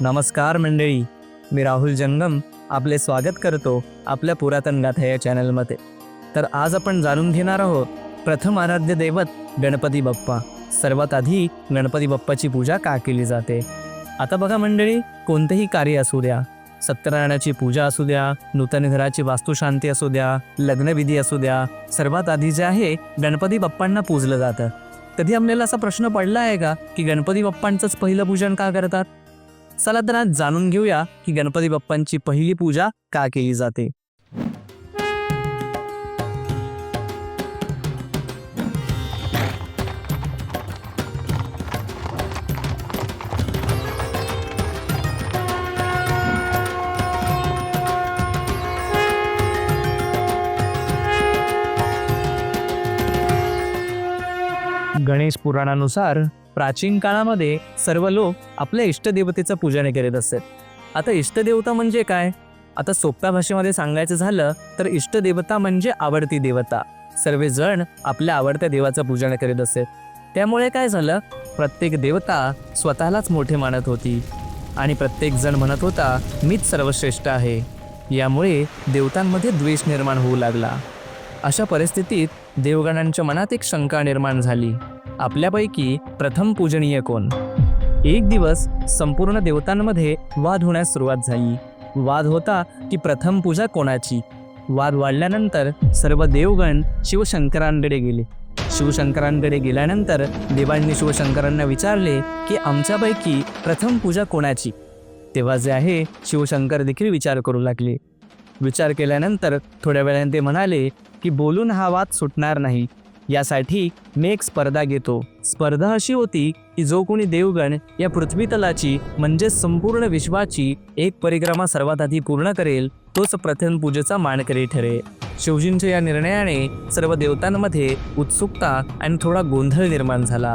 नमस्कार मंडळी. मी राहुल जंगम आपले स्वागत करतो आपल्या पुरातन गाथा या चॅनलमध्ये. तर आज आपण जाणून घेणार आहोत प्रथम आराध्य दैवत गणपती बाप्पा. सर्वात आधी गणपती बाप्पाची पूजा का केली जाते? आता बघा मंडळी कोणतेही कार्य असू द्या. सत्यनारायणाची पूजा असू द्या नूतन घराची वास्तुशांती असू द्या लग्नविधी असू द्या सर्वात आधी जे आहे गणपती बाप्पांना पूजलं जातं. कधी आपल्याला असा प्रश्न पडला आहे का की गणपती बाप्पांचंच पहिलं पूजन का करतात? चला तर आज जाणून घेऊया की गणपती बाप्पांची पहिली पूजा का केली जाते. गणेश पुराणानुसार प्राचीन काळामध्ये सर्व लोक आपल्या इष्टदेवतेचं पूजन करीत असत. आता इष्टदेवता म्हणजे काय? आता सोप्या भाषेमध्ये सांगायचं झालं तर इष्टदेवता म्हणजे आवडती देवता. सर्वजण आपल्या आवडत्या देवाचं पूजन करीत असत. त्यामुळे काय झालं? प्रत्येक देवता स्वतःलाच मोठे मानत होती आणि प्रत्येक जण म्हणत होता मीच सर्वश्रेष्ठ आहे. यामुळे देवतांमध्ये द्वेष निर्माण होऊ लागला. अशा परिस्थितीत देवगणांच्या मनात एक शंका निर्माण झाली. आपल्यापैकी प्रथम पूजनीय कोण? एक दिवस संपूर्ण देवतांमध्ये वाद होण्यास सुरुवात झाली. वाद होता की प्रथम पूजा कोणाची? वाद वाढल्यानंतर सर्व देवगण शिवशंकरांकडे गेले. शिवशंकरांकडे गेल्यानंतर देवांनी शिवशंकरांना विचारले की आमच्यापैकी प्रथम पूजा कोणाची? तेव्हा जे आहे शिवशंकर देखील विचार करू लागले. विचार केल्यानंतर थोड्या वेळाने ते म्हणाले की बोलून हा वाद सुटणार नाही. यासाठी मी एक स्पर्धा घेतो. स्पर्धा अशी होती की जो कोणी देवगण या पृथ्वी तलाची म्हणजे संपूर्ण विश्वाची एक परिक्रमा सर्वात आधी पूर्ण करेल तोच प्रथम पूजेचा मानकरी ठरेल. शिवजींच्या या निर्णयाने सर्व देवतांमध्ये उत्सुकता आणि थोडा गोंधळ निर्माण झाला.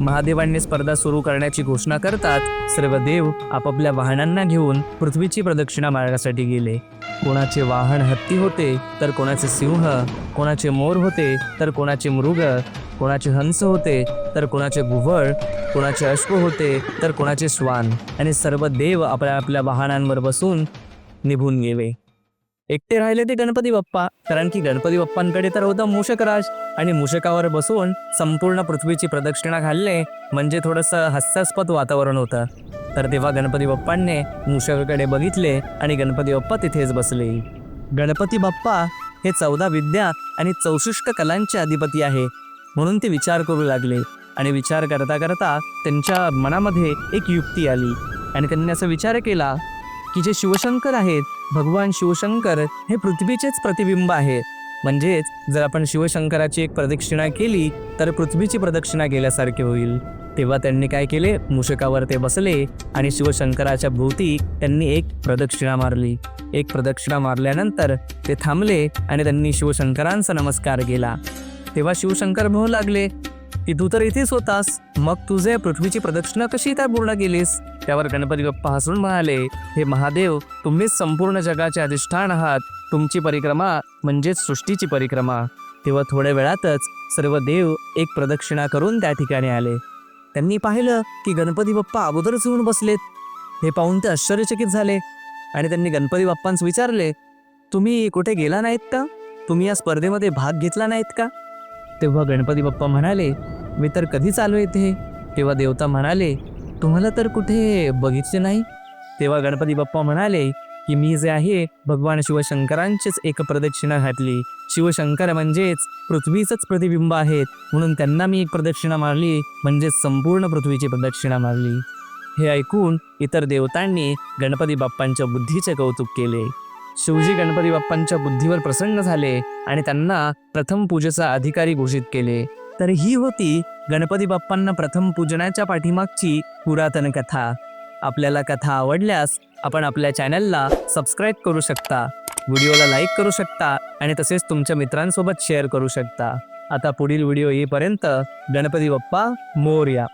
महादेवांनी स्पर्धा सुरू करण्याची घोषणा करतात. सर्व देव आपापल्या वाहनांना घेऊन पृथ्वीची प्रदक्षिणा मारण्यासाठी गेले. कोणाचे वाहन हत्ती होते तर कोणाचे सिंह कोणाचे मोर होते तर कोणाचे मृग कोणाचे हंस होते तर कोणाचे गुव्हळ कोणाचे अश्व होते तर कोणाचे श्वान. आणि सर्व देव आपल्या आपल्या वाहनांवर बसून निभून गेले. एकटे राहिले ते गणपती बाप्पा. कारण की गणपती बाप्पांकडे तर होता मूषकराज. आणि मूषकावर बसून संपूर्ण पृथ्वीची प्रदक्षिणा घालणे म्हणजे थोडंसं हास्यास्पद वातावरण होतं. तर तेव्हा गणपती बाप्पांनी मूषकाकडे बघितले आणि गणपती बाप्पा तिथेच बसले. गणपती बाप्पा हे चौदा विद्या आणि चौसष्ट कलांचे अधिपती आहे. म्हणून ते विचार करू लागले. आणि विचार करता करता त्यांच्या मनामध्ये एक युक्ती आली. आणि त्यांनी असा विचार केला की जे शिवशंकर आहेत भगवान शिवशंकर हे पृथ्वीचेच प्रतिबिंब आहेत. म्हणजेच जर आपण शिवशंकराची एक प्रदक्षिणा केली तर पृथ्वीची प्रदक्षिणा केल्यासारखे होईल. तेव्हा त्यांनी काय केले? मूषकावर ते बसले आणि शिवशंकराच्या भोवती त्यांनी एक प्रदक्षिणा मारली. एक प्रदक्षिणा मारल्यानंतर ते थांबले आणि त्यांनी शिवशंकरांचा नमस्कार केला. तेव्हा शिवशंकर भाऊ लागले की तू तर इथेच होतास. मग तुझे पृथ्वीची प्रदक्षिणा कशी काय पूर्ण केलीस? त्यावर गणपती बाप्पा हसून म्हणाले हे महादेव तुम्हीच संपूर्ण जगाचे अधिष्ठान आहात. तुमची परिक्रमा म्हणजेच सृष्टीची परिक्रमा. तेव्हा थोड्या वेळातच सर्व देव एक प्रदक्षिणा करून त्या ठिकाणी आले. त्यांनी पाहिलं की गणपती बाप्पा अगोदरच येऊन बसलेत. हे पाहून ते आश्चर्यचकित झाले आणि त्यांनी गणपती बाप्पांस विचारले तुम्ही कुठे गेला नाहीत का? तुम्ही या स्पर्धेमध्ये भाग घेतला नाहीत का? तेव्हा गणपती बाप्पा म्हणाले मी तर कधीच आलो इथे? तेव्हा देवता म्हणाले तुम्हाला तर कुठे बघितले नाही? तेव्हा गणपती बाप्पा म्हणाले की मी जे आहे भगवान शिवशंकरांचीच एक प्रदक्षिणा घातली. शिवशंकर म्हणजेच पृथ्वीचंच प्रतिबिंब आहेत. म्हणून त्यांना मी एक प्रदक्षिणा मारली म्हणजेच संपूर्ण पृथ्वीची प्रदक्षिणा मारली. हे ऐकून इतर देवतांनी गणपती बाप्पांच्या बुद्धीचे कौतुक केले. शिवजी गणपती बाप्पांच्या बुद्धीवर प्रसन्न झाले आणि त्यांना प्रथम पूजेचा अधिकारी घोषित केले. तर ही होती गणपती बाप्पांना प्रथम पूजनाच्या पाठीमागची पुरातन कथा. आपल्याला कथा आवडल्यास आपण आपल्या चॅनलला सबस्क्राईब करू शकता व्हिडिओला लाईक करू शकता आणि तसेच तुमच्या मित्रांसोबत शेअर करू शकता. आता पुढील व्हिडिओ येईपर्यंत गणपती बाप्पा मोर्या.